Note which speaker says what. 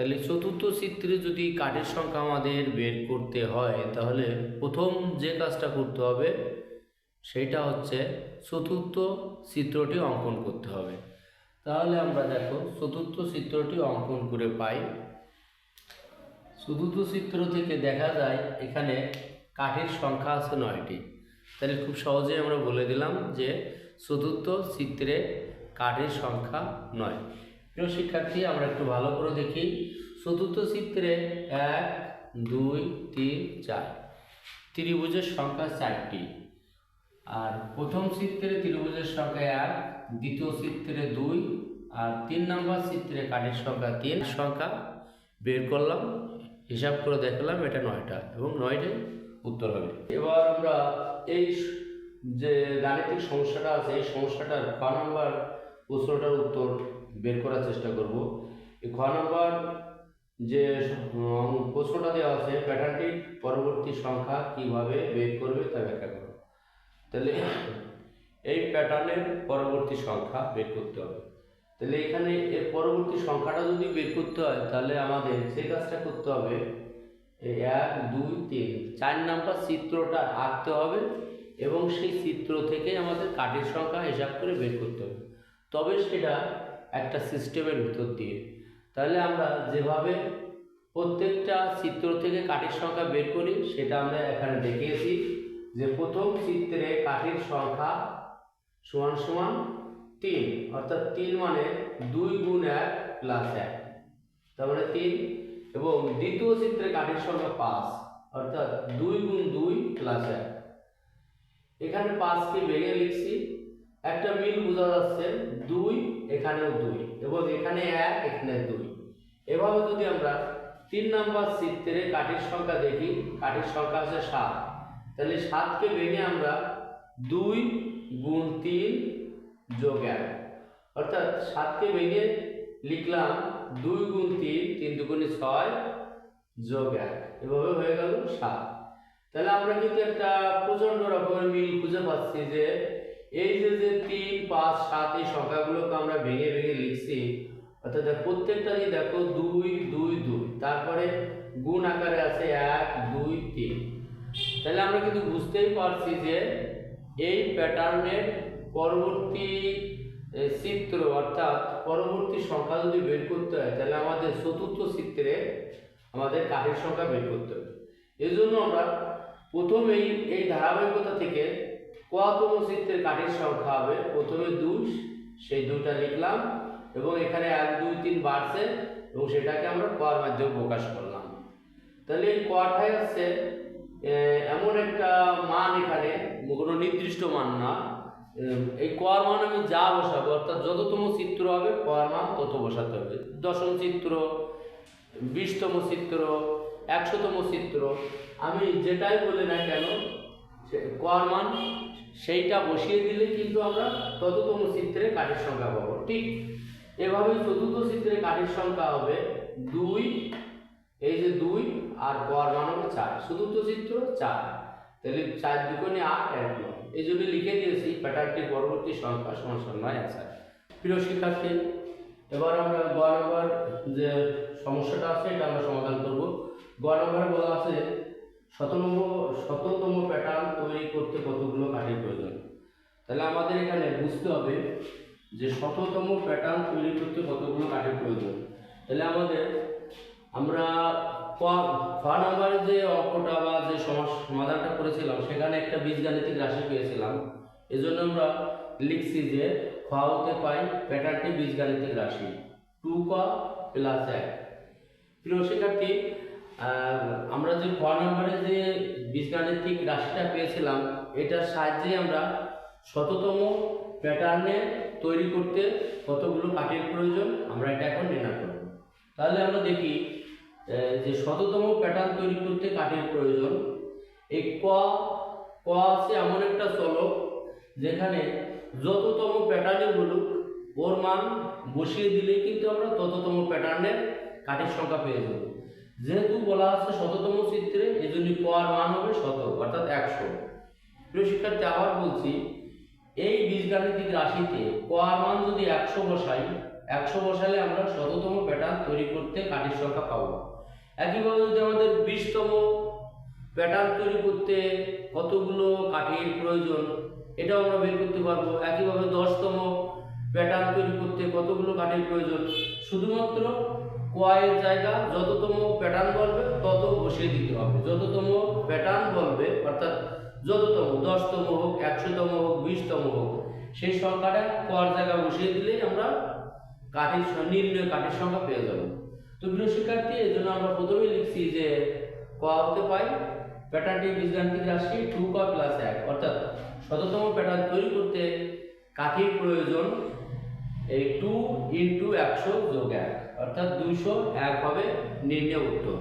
Speaker 1: তাহলে চতুর্থ চিত্রে যদি কাঠের সংখ্যা আমাদের বের করতে হয়, তাহলে প্রথম যে কাজটা করতে হবে, সেটা হচ্ছে চতুর্থ চিত্রটি অঙ্কন করতে হবে। তাহলে আমরা দেখো, চতুর্থ চিত্রটি অঙ্কন করে পাই। চতুর্থ চিত্র থেকে দেখা যায়, এখানে কাঠের সংখ্যা আছে নয়টি। তাহলে খুব সহজেই আমরা বলে দিলাম যে চতুর্থ চিত্রে কাঠের সংখ্যা নয়। প্রিয় শিক্ষার্থী, আমরা একটু ভালো করে দেখি। চতুর্থ চিত্রে এক, দুই, তিন, চার। ত্রিভুজের সংখ্যা চারটি। আর প্রথম চিত্রে ত্রিভুজের সংখ্যা এক, দ্বিতীয় চিত্রে দুই, আর তিন নম্বর চিত্রে কাঠের সংখ্যা তিন। সংখ্যা বের করলাম, হিসাব করে দেখলাম এটা নয়টা এবং নয়টাই উত্তর হবে। এবার আমরা এই যে গাণিতিক সমস্যাটা আছে, এই সমস্যাটার খ নম্বর প্রশ্নটার উত্তর বের করার চেষ্টা করব। এই খ নম্বর যে প্রশ্নটা দেওয়া আছে প্যাটার্নটি পরবর্তী সংখ্যা কীভাবে বের করবে তা ব্যাখ্যা করো। তাহলে এই প্যাটার্নের পরবর্তী সংখ্যা বের করতে হবে। তাহলে এখানে এর পরবর্তী সংখ্যাটা যদি বের করতে হয়, তাহলে আমাদের সেই কাজটা করতে হবে। এক, দুই, তিন, চার নাম্বার চিত্রটা আঁকতে হবে এবং সেই চিত্র থেকে আমাদের কাঠের সংখ্যা হিসাব করে বের করতে হবে। তবে সেটা একটা সিস্টেমের ভিতর দিয়ে। তাহলে আমরা যেভাবে প্রত্যেকটা চিত্র থেকে কাঠের সংখ্যা বের করি, সেটা আমরা এখানে দেখিয়েছি যে প্রথম চিত্রে কাঠের সংখ্যা সমান সমান তিন, অর্থাৎ তিন মানে দুই গুণ এক প্লাস এক। তার মানে তিন, এবং দ্বিতীয় চিত্রে কাঠের সংখ্যা পাঁচ, অর্থাৎ দুই গুণ দুই প্লাস এক। এখানে পাঁচকে ভেঙে লিখছি একটা মিল বোঝা যাচ্ছে দুই, এখানেও দুই এবং এখানে এক, এখানে দুই। এভাবে যদি আমরা তিন নাম্বার চিত্রে কাঠের সংখ্যা দেখি, কাঠের সংখ্যা আছে সাত। তাহলে সাতকে ভেঙে আমরা দুই গুণ তিন যোগ এক। অর্থাৎ সাতকে ভেঙে লিখলাম দুই গুণ তিন তিন দুগুণে ছয় যোগ এক। এভাবে হয়ে গেল সাত। তাহলে আমরা কিন্তু একটা প্রচণ্ড রকমের মিল খুঁজে পাচ্ছি যে এই যে যে তিন, পাঁচ, সাত এই সংখ্যাগুলোকে আমরা ভেঙে ভেঙে লিখছি, অর্থাৎ প্রত্যেকটা দিয়ে দেখো দুই দুই দুই, তারপরে গুণ আকারে আছে এক, দুই, তিন। তাহলে আমরা কিন্তু বুঝতেই পারছি যে এই প্যাটার্নের পরবর্তী চিত্র, অর্থাৎ পরবর্তী সংখ্যা যদি বের করতে হয়, তাহলে আমাদের চতুর্থ চিত্রে আমাদের কাঠের সংখ্যা বের করতে হবে। এই জন্য আমরা প্রথমেই এই ধারাবাহিকতা থেকে কতম চিত্রের কাঠের সংখ্যা হবে প্রথমে দুই, সেই দুইটা লিখলাম এবং এখানে এক, দুই, তিন বাড়ছে এবং সেটাকে আমরা কর মাধ্যমে প্রকাশ করলাম। তাহলে এই কটাই হচ্ছে এমন একটা মান এখানে, কোনো নির্দিষ্ট মান না। এই কর মান আমি যা বসাবো, অর্থাৎ যততম চিত্র হবে, কর মান তত বসাতে হবে। দশম চিত্র, বিশতম চিত্র, একশোতম চিত্র, আমি যেটাই বলি না কেন কর মান সেইটা বসিয়ে দিলে কিন্তু আমরা তততম চিত্রে কাঠের সংখ্যা পাবো। ঠিক এভাবে চতুর্থ চিত্রে কাঠের সংখ্যা হবে দুই, এই যে দুই আর গড় মান হবে চার। চতুর্থ চিত্র চার। তাহলে চার দুগুণে আট এক নয় এই জন্য লিখে দিয়েছি প্যাটার্নটির পরবর্তী সংখ্যা সমান নয় আছে প্রিয় শিক্ষার্থী, এবার আমরা গ নম্বর যে সমস্যাটা আছে এটা আমরা সমাধান করব। গ নম্বরে বলা আছে শততম শততম প্যাটার্ন তৈরি করতে কতগুলো কাঠের প্রয়োজন? তাহলে আমাদের এখানে বুঝতে হবে যে শততম প্যাটার্ন তৈরি করতে কতগুলো কাঠের প্রয়োজন। তাহলে আমাদের আমরা ক নম্বরে যে অঙ্কটা বা যে সমাধানটা করেছিলাম, সেখানে একটা বীজগাণিতিক রাশি পেয়েছিলাম। এজন্য আমরা লিখছি যে খ হতে পাই প্যাটার্নটি বীজগাণিতিক রাশি। টু ক প্লাস এক। প্রিয় শিক্ষার্থী আমরা যে খ নম্বরে যে বীজগাণিতিক রাশিটা পেয়েছিলাম, এটার সাহায্যে আমরা শততম প্যাটার্নে তৈরি করতে কতগুলো কাঠের প্রয়োজন, আমরা এটা এখন নির্ণয় করব। তাহলে আমরা দেখি যে শততম প্যাটার্ন তৈরি করতে কাঠের প্রয়োজন। এই ক ক আছে এমন একটা চলক, যেখানে যততম প্যাটার্নই বলুক, ওর মান বসিয়ে দিলেই কিন্তু আমরা তততম প্যাটার্নের কাঠের সংখ্যা পেয়ে যাব। যেহেতু বলা আছে শততম চিত্রে এই জন্য ক আর মান হবে শত অর্থাৎ একশো। প্রিয় শিক্ষার্থী, আবার বলছি, এই বীজগাণিতিক রাশিতে কোয়ার মান যদি একশো বসাই, একশো বসালে আমরা শততম প্যাটার্ন তৈরি করতে কাঠির সংখ্যা পাবো। একইভাবে যদি আমাদের বিশতম প্যাটার্ন তৈরি করতে কতগুলো কাঠির প্রয়োজন, এটাও আমরা বের করতে পারব। একইভাবে দশতম প্যাটার্ন তৈরি করতে কতগুলো কাঠের প্রয়োজন, শুধুমাত্র কোয়ায়ের জায়গা, যততম প্যাটার্ন বলবে, তত বসিয়ে দিতে হবে। যততম প্যাটার্ন বলবে, অর্থাৎ যততম, দশতম হোক, একশোতম হোক, বিশতম হোক, সেই সংখ্যাটা কোয়ার জায়গা বসিয়ে দিলেই আমরা কাঠির নির্ণয় কাঠির সংখ্যা পেয়ে যাব। তো প্রিয় শিক্ষার্থী, এই জন্য আমরা প্রথমেই লিখছি যে ক হতে পাই প্যাটার্নটি বীজগাণিতিক রাশি টু ক প্লাস এক। অর্থাৎ শততম প্যাটার্ন তৈরি করতে কাঠির প্রয়োজন এই টু ইন্টু একশো যোগ এক। অর্থাৎ দুশো এক হবে নির্ণয় উত্তর।